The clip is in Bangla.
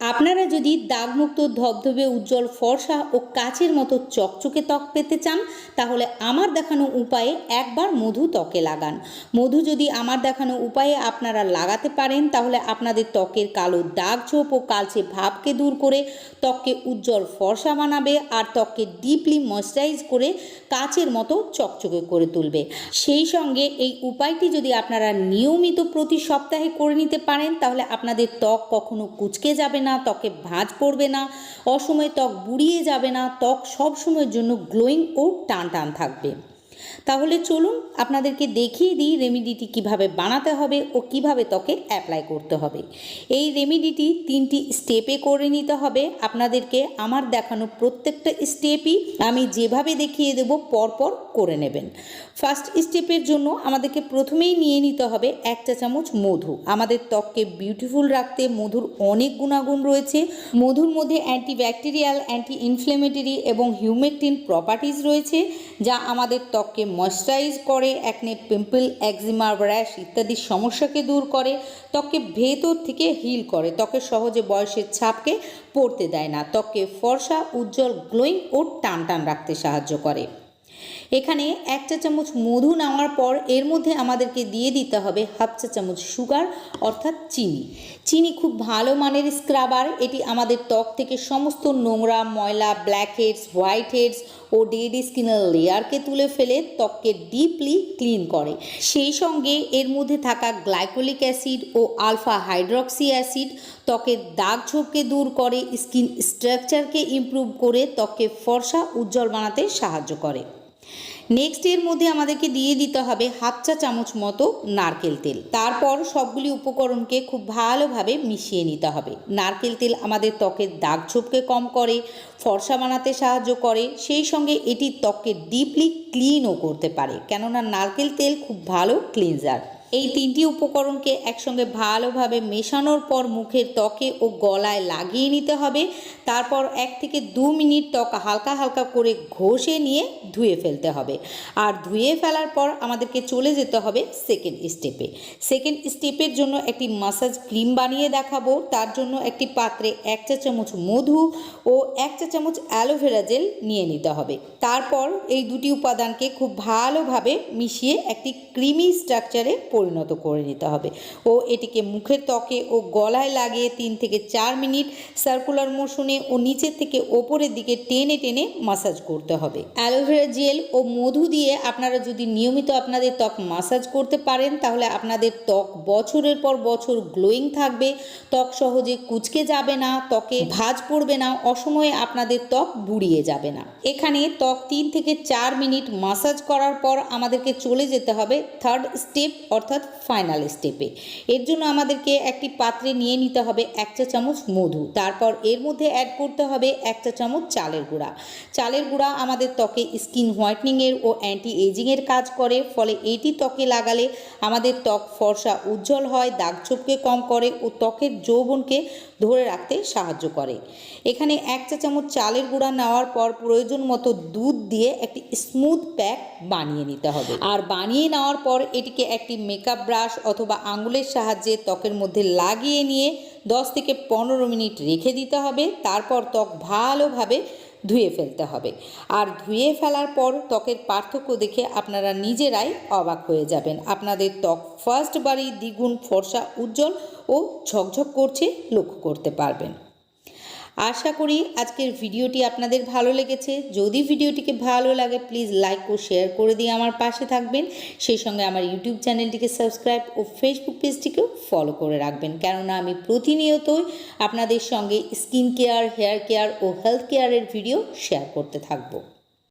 আপনারা যদি দাগমুক্ত, ধবধবে, উজ্জ্বল ফর্সা ও কাচের মতো চকচকে ত্বক পেতে চান, তাহলে আমার দেখানো উপায়ে একবার মধু ত্বকে লাগান। মধু যদি আমার দেখানো উপায়ে আপনারা লাগাতে পারেন, তাহলে আপনাদের ত্বকের কালো দাগ ছোপ ও কালচে ভাবকে দূর করে ত্বককে উজ্জ্বল ফর্সা বানাবে আর ত্বককে ডিপলি ময়শ্চারাইজ করে কাচের মতো চকচকে করে তুলবে। সেই সঙ্গে এই উপায়টি যদি আপনারা নিয়মিত প্রতি সপ্তাহে করে নিতে পারেন, তাহলে আপনাদের ত্বক কখনো কুচকে যাবে না। ত্বকে ভাঁজ পড়বে না, অসময়ে ত্বক বুড়িয়ে যাবে না, ত্বক সব সময়ের জন্য গ্লোয়িং ও টান টান থাকবে। তাহলে চলুন আপনাদেরকে দেখিয়ে দিই রেমিডিটি কীভাবে বানাতে হবে ও কীভাবে ত্বকে অ্যাপ্লাই করতে হবে। এই রেমিডিটি তিনটি স্টেপে করে নিতে হবে। আপনাদেরকে আমার দেখানো প্রত্যেকটা স্টেপই আমি যেভাবে দেখিয়ে দেব পরপর করে নেবেন। ফার্স্ট স্টেপের জন্য আমাদেরকে প্রথমেই নিয়ে নিতে হবে এক চা চামচ মধু। আমাদের ত্বককে বিউটিফুল রাখতে মধুর অনেক গুণাগুণ রয়েছে। মধুর মধ্যে অ্যান্টিব্যাকটেরিয়াল অ্যান্টি ইনফ্লেমেটরি এবং হিউমেকটিন প্রপার্টিজ রয়েছে, যা আমাদের ত্বককে ময়শ্চারাইজ করে একনে পিম্পল একজিমা র্যাশ ইত্যাদি সমস্যাকে দূর করে, ত্বককে ভেতর থেকে হিল করে। ত্বকে সহজে বয়সের ছাপকে পড়তে দেয় না। ত্বককে ফর্সা, উজ্জ্বল গ্লোয়িং ও টান টান রাখতে সাহায্য করে। এখানে এক চা চামচ মধু নেওয়ার পর এর মধ্যে আমাদেরকে দিয়ে দিতে হবে হাফ চা চামচ সুগার, অর্থাৎ চিনি। চিনি খুব ভালো মানের স্ক্রাবার। এটি আমাদের ত্বক থেকে সমস্ত নোংরা, ময়লা ব্ল্যাক হেডস হোয়াইট হেডস ও ডেড স্কিনের লেয়ারকে তুলে ফেলে ত্বককে ডিপলি ক্লিন করে। সেই সঙ্গে এর মধ্যে থাকা গ্লাইকোলিক অ্যাসিড ও আলফা হাইড্রক্সি অ্যাসিড ত্বকের দাগ ছোপকে দূর করে স্কিন স্ট্রাকচারকে ইমপ্রুভ করে ত্বককে ফর্সা, উজ্জ্বল বানাতে সাহায্য করে। নেক্সট এর মধ্যে আমাদেরকে দিয়ে দিতে হবে হাফ চা চামচ মতো নারকেল তেল। তারপর সবগুলি উপকরণকে খুব ভালোভাবে মিশিয়ে নিতে হবে। নারকেল তেল আমাদের ত্বকের দাগ ছোপকে কম করে, ফর্সা বানাতে সাহায্য করে, সেই সঙ্গে এটি ত্বককে ডিপলি ক্লিনও করতে পারে। কেননা নারকেল তেল খুব ভালো ক্লিনজার এই তিনটি উপকরণকে একসঙ্গে ভালোভাবে মেশানোর পর মুখের ত্বকে ও গলায় লাগিয়ে নিতে হবে। তারপর এক থেকে দু মিনিট ত্বক হালকা হালকা করে ঘষে নিয়ে ধুয়ে ফেলতে হবে। আর ধুয়ে ফেলার পর আমাদেরকে চলে যেতে হবে সেকেন্ড স্টেপে সেকেন্ড স্টেপের জন্য একটি মাসাজ ক্রিম বানিয়ে দেখাবো। তার জন্য একটি পাত্রে এক চা চামচ মধু ও এক চা চামচ অ্যালোভেরা জেল নিয়ে নিতে হবে। তারপর এই দুটি উপাদানকে খুব ভালোভাবে মিশিয়ে একটি ক্রিমি স্ট্রাকচারে পরিণত করে নিতে হবে। ও এটিকে মুখের ত্বকে ও গলায় লাগিয়ে তিন থেকে চার মিনিট সার্কুলার মোশনে ও নিচের থেকে ওপরের দিকে টেনে টেনে মাসাজ করতে হবে। অ্যালোভেরা জেল ও মধু দিয়ে আপনারা যদি নিয়মিত আপনাদের ত্বক মাসাজ করতে পারেন, তাহলে আপনাদের ত্বক বছরের পর বছর গ্লোয়িং থাকবে। ত্বক সহজে কুচকে যাবে না, ত্বকে ভাঁজ পড়বে না, অসময়ে আপনাদের ত্বক বুড়িয়ে যাবে না। এখানে ত্বক তিন থেকে চার মিনিট মাসাজ করার পর আমাদেরকে চলে যেতে হবে থার্ড স্টেপ অর্থাৎ ফাইনাল স্টেপে এর জন্য আমাদেরকে একটি পাত্রে নিয়ে নিতে হবে এক চা চামচ মধু। তারপর এর মধ্যে অ্যাড করতে হবে এক চা চামচ চালের গুঁড়া। চালের গুঁড়া আমাদের ত্বকে স্কিন হোয়াইটনিংয়ের ও অ্যান্টি এজিংয়ের কাজ করে, ফলে এটি ত্বকে লাগালে আমাদের ত্বক ফর্সা উজ্জ্বল হয়, দাগ ছোপকে কম করে ও ত্বকের যৌবনকে ধরে রাখতে সাহায্য করে। এখানে এক চা চামচ চালের গুঁড়া নেওয়ার পর প্রয়োজন মতো দুধ দিয়ে একটি স্মুথ প্যাক বানিয়ে নিতে হবে। আর বানিয়ে নেওয়ার পর এটিকে একটি মেকআপ ব্রাশ অথবা আঙুলের সাহায্যে ত্বকের মধ্যে লাগিয়ে নিয়ে দশ থেকে পনেরো মিনিট রেখে দিতে হবে। তারপর ত্বক ভালোভাবে ধুয়ে ফেলতে হবে। আর ধুয়ে ফেলার পর ত্বকের পার্থক্য দেখে আপনারা নিজেরাই অবাক হয়ে যাবেন। আপনাদের ত্বক ফার্স্ট বারই দ্বিগুণ ফর্সা, উজ্জ্বল ও ঝকঝক করছে, লক্ষ্য করতে পারবেন। আশা করি আজকের ভিডিওটি আপনাদের ভালো লেগেছে। যদি ভিডিওটিকে ভালো লাগে প্লিজ লাইক ও শেয়ার করে দিয়ে আমার পাশে থাকবেন। সেই সঙ্গে আমার ইউটিউব চ্যানেলটিকে সাবস্ক্রাইব ও ফেসবুক পেজটিকেও ফলো করে রাখবেন। কেননা আমি প্রতিনিয়তই আপনাদের সঙ্গে স্কিন কেয়ার হেয়ার কেয়ার ও হেলথ কেয়ারের ভিডিও শেয়ার করতে থাকব।